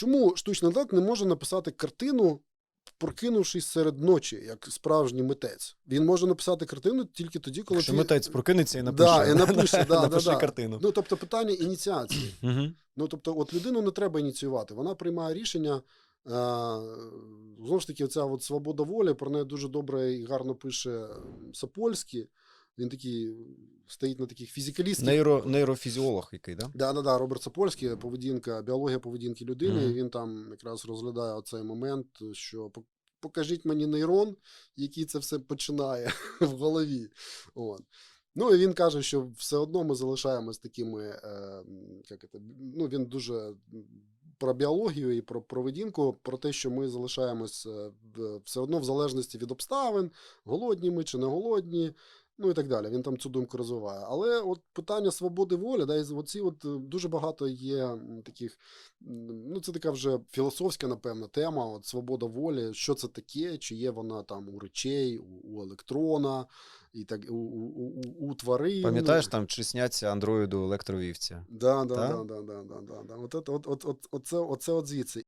чому штучний інтелект не може написати картину, прокинувшись серед ночі, як справжній митець? Він може написати картину тільки тоді, коли Якщо ти... митець прокинеться і напише, Да, і напише, да, напише да, да. картину. Ну, тобто питання ініціації. Ну, тобто, от людину не треба ініціювати. Вона приймає рішення. Е, знову ж таки, оця от свобода волі, про неї дуже добре і гарно пише Сапольський. Він такий стоїть на таких фізикалістських. Нейро, нейрофізіолог який, да? Да, да, да, Роберт Сапольський, поведінка, біологія поведінки людини. І він там якраз розглядає оцей момент, що покажіть мені нейрон, який це все починає в голові. От. Ну і він каже, що все одно ми залишаємось такими. Е, як це, ну, він дуже про біологію і про поведінку, про те, що ми залишаємось е, все одно в залежності від обставин, голодні ми чи не голодні. Ну і так далі. Він там цю думку розвиває. Але от питання свободи волі, да, і оці от е, дуже багато є таких. Ну, це така вже філософська, напевно, тема. От свобода волі, що це таке, чи є вона там у речей, у, у електрона, і так у, у, у, у тварин. Пам'ятаєш, там чи сняться андроїду електровівці? Да, да, да, да, да, да, да, да. От, от, от, от, от, оце, оце от звідси.